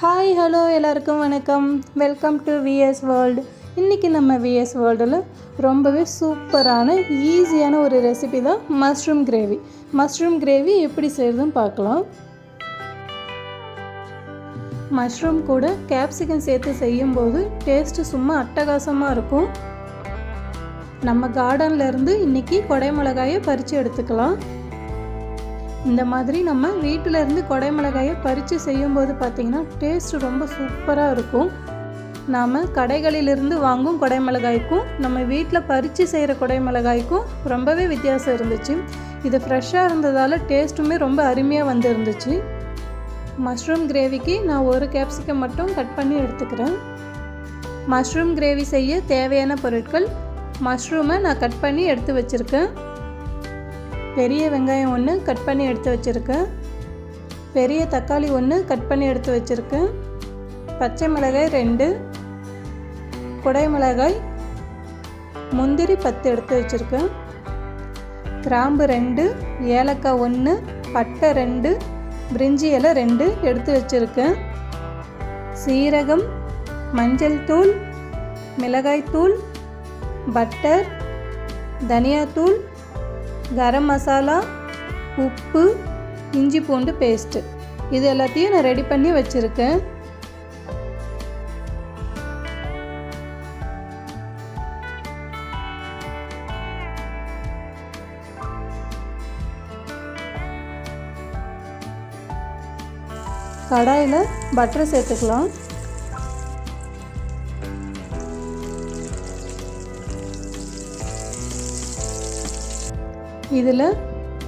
Hi hello எல்லாருக்கும் வணக்கம். Welcome to vs world இன்றைக்கி நம்ம விஎஸ் வேர்ல்டில் ரொம்பவே சூப்பரான ஈஸியான ஒரு ரெசிபி தான் மஷ்ரூம் கிரேவி மஷ்ரூம் கிரேவி எப்படி செய்கிறதுன்னு பார்க்கலாம். மஷ்ரூம் கூட கேப்சிகம் சேர்த்து செய்யும்போது டேஸ்ட்டு சும்மா அட்டகாசமாக இருக்கும். நம்ம கார்டன்லேருந்து இருந்து கொடை மிளகாயை பறித்து எடுத்துக்கலாம். இந்த மாதிரி நம்ம வீட்டில் இருந்து கொடை மிளகாயை பறித்து செய்யும்போது பார்த்திங்கன்னா டேஸ்ட் ரொம்ப சூப்பராக இருக்கும். நாம் கடைகளிலிருந்து வாங்கும் கொடை மிளகாய்க்கும் நம்ம வீட்டில் பறித்து செய்கிற கொடை மிளகாய்க்கும் ரொம்பவே வித்தியாசம் இருந்துச்சு. இது ஃப்ரெஷ்ஷாக இருந்ததால் டேஸ்ட்டுமே ரொம்ப அருமையாக வந்துருந்துச்சு. மஷ்ரூம் கிரேவிக்கு நான் ஒரு கேப்சிகம் மட்டும் கட் பண்ணி எடுத்துக்கிறேன். மஷ்ரூம் கிரேவி செய்ய தேவையான பொருட்கள் மஷ்ரூமை நான் கட் பண்ணி எடுத்து வச்சுருக்கேன். பெரிய வெங்காயம் ஒன்று கட் பண்ணி எடுத்து வச்சுருக்கேன் பெரிய தக்காளி ஒன்று கட் பண்ணி எடுத்து வச்சுருக்கேன் பச்சை மிளகாய் ரெண்டு குடை மிளகாய் முந்திரி பத்து எடுத்து வச்சுருக்கேன் கிராம்பு ரெண்டு ஏலக்காய் ஒன்று பட்டை ரெண்டு பிரிஞ்சி இலை ரெண்டு எடுத்து வச்சுருக்கேன் சீரகம் மஞ்சள் தூள் மிளகாய்த்தூள் பட்டர் தனியாத்தூள் கரம் மசாலா உப்பு இஞ்சி பூண்டு பேஸ்ட்டு இது எல்லாத்தையும் நான் ரெடி பண்ணி வச்சுருக்கேன். கடாயில் பட்டரை சேர்த்துக்கலாம். இதில்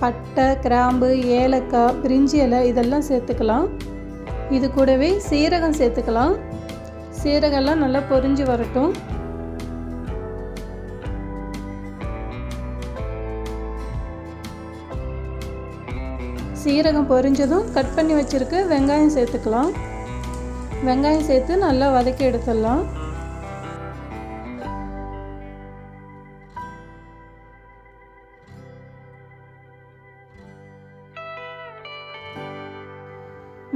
பட்டை கிராம்பு ஏலக்காய் பிரிஞ்சி இலை இதெல்லாம் சேர்த்துக்கலாம். இது கூடவே சீரகம் சேர்த்துக்கலாம். சீரகம்லாம் நல்லா பொரிஞ்சு வரட்டும். சீரகம் பொரிஞ்சதும் கட் பண்ணி வச்சுருக்க வெங்காயம் சேர்த்துக்கலாம். வெங்காயம் சேர்த்து நல்லா வதக்கி எடுத்துடலாம்.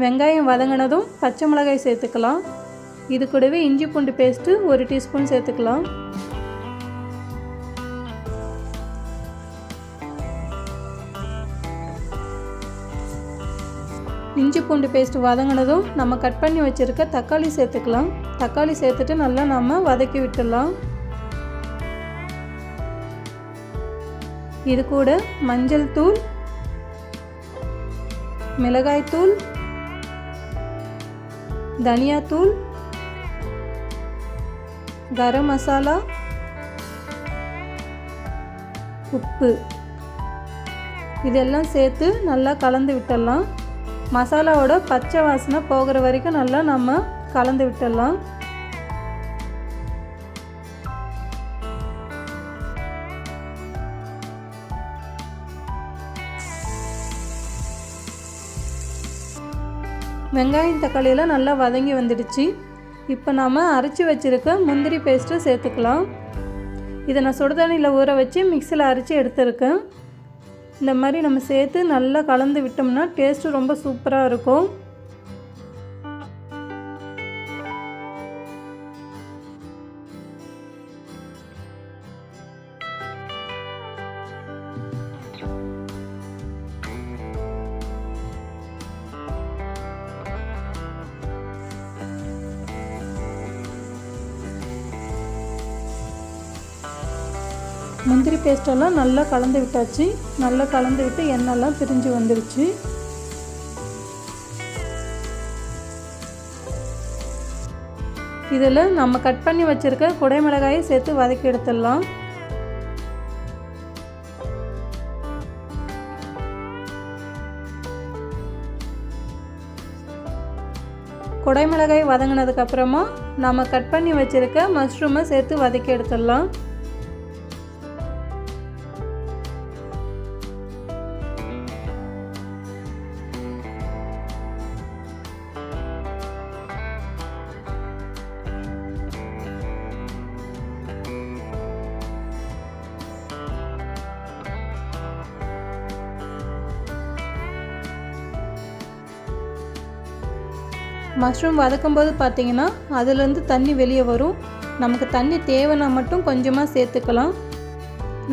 வெங்காயம் வதங்கினதும் பச்சை மிளகாய் சேர்த்துக்கலாம். இது கூடவே இஞ்சி பூண்டு பேஸ்ட்டு ஒரு டீஸ்பூன் சேர்த்துக்கலாம். இஞ்சி பூண்டு பேஸ்ட்டு வதங்கினதும் நம்ம கட் பண்ணி வச்சுருக்க தக்காளி சேர்த்துக்கலாம். தக்காளி சேர்த்துட்டு நல்லா நம்ம வதக்கி விட்டுடலாம். இது கூட மஞ்சள் தூள் மிளகாய்த்தூள் தனியாத்தூள் கரம் மசாலா உப்பு. இதெல்லாம் சேர்த்து நல்லா கலந்து விட்டுடலாம். மசாலாவோட பச்சை வாசனை போகிற வரைக்கும் நல்லா நம்ம கலந்து விட்டுடலாம். வெங்காயம் தக்காளியெல்லாம் நல்லா வதங்கி வந்துடுச்சு. இப்போ நாம் அரைச்சி வச்சுருக்க முந்திரி பேஸ்ட்டை சேர்த்துக்கலாம். இதை நான் சுடுதண்ணியில் ஊற வச்சு மிக்சியில் அரைச்சி எடுத்துருக்கேன். இந்த மாதிரி நம்ம சேர்த்து நல்லா கலந்து விட்டோம்னா டேஸ்ட்டு ரொம்ப சூப்பராக இருக்கும். முந்திரி பேஸ்டெல்லாம் நல்லா கலந்து விட்டாச்சு. நல்லா கலந்து விட்டு எண்ணெய்லாம் பிரிஞ்சு வந்துருச்சு. இதில் நம்ம கட் பண்ணி வச்சுருக்க குடை மிளகாயை சேர்த்து வதக்கி எடுத்துடலாம். குடை மிளகாய் வதங்கினதுக்கப்புறமா நம்ம கட் பண்ணி வச்சுருக்க மஷ்ரூமை சேர்த்து வதக்கி எடுத்துடலாம். மஷ்ரூம் வதக்கும்போது பார்த்தீங்கன்னா அதுலேருந்து தண்ணி வெளியே வரும். நமக்கு தண்ணி தேவைன்னா மட்டும் கொஞ்சமாக சேர்த்துக்கலாம்.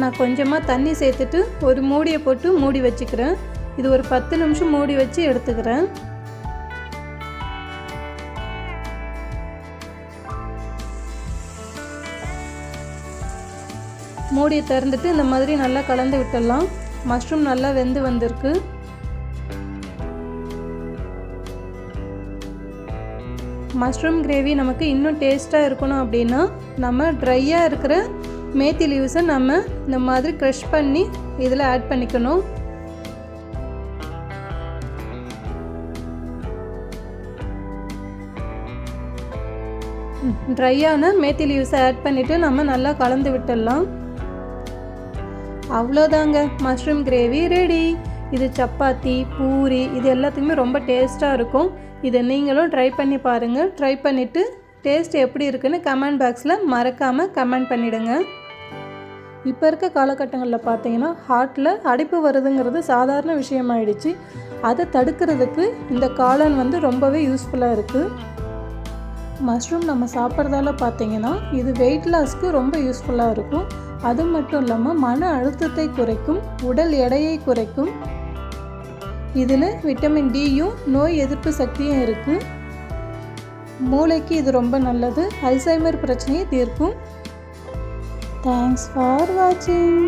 நான் கொஞ்சமாக தண்ணி சேர்த்துட்டு ஒரு மூடியை போட்டு மூடி வச்சுக்கிறேன். இது ஒரு பத்து நிமிஷம் மூடி வச்சு எடுத்துக்கிறேன். மூடியை திறந்துட்டு இந்த மாதிரி நல்லா கலந்து விட்டுடலாம். மஷ்ரூம் நல்லா வெந்து வந்திருக்கு. மஷ்ரூம் கிரேவி நமக்கு இன்னும் டேஸ்ட்டாக இருக்கணும் அப்படின்னா நம்ம ட்ரையாக இருக்கிற மேத்தி லீவ்ஸை நம்ம இந்த மாதிரி க்ரஷ் பண்ணி இதில் ஆட் பண்ணிக்கணும். ட்ரையான மேத்தி லீவ்ஸை ஆட் பண்ணிவிட்டு நம்ம நல்லா கலந்து விட்டுடலாம். அவ்வளோதாங்க மஷ்ரூம் கிரேவி ரெடி இது சப்பாத்தி பூரி இது எல்லாத்துக்குமே ரொம்ப டேஸ்ட்டாக இருக்கும். இதை நீங்களும் ட்ரை பண்ணி பாருங்கள் ட்ரை பண்ணிவிட்டு டேஸ்ட் எப்படி இருக்குன்னு கமெண்ட் பாக்ஸில் மறக்காமல் கமெண்ட் பண்ணிவிடுங்க இப்போ இருக்க காலகட்டங்களில் பார்த்தீங்கன்னா ஹார்ட்டில் அடைப்பு வருதுங்கிறது சாதாரண விஷயமாயிடுச்சு. அதை தடுக்கிறதுக்கு இந்த காளான் வந்து ரொம்பவே யூஸ்ஃபுல்லாக இருக்குது மஷ்ரூம் நம்ம சாப்பிட்றதால பார்த்தீங்கன்னா இது வெயிட் லாஸ்க்கு ரொம்ப யூஸ்ஃபுல்லாக இருக்கும். அது மட்டும் இல்லாமல் மன அழுத்தத்தை குறைக்கும் உடல் எடையை குறைக்கும் இதில் விட்டமின் டியும் நோய் எதிர்ப்பு சக்தியும் இருக்குது மூளைக்கு இது ரொம்ப நல்லது. அல்சைமர் பிரச்சனையை தீர்க்கும். தேங்க்ஸ் ஃபார் வாட்சிங்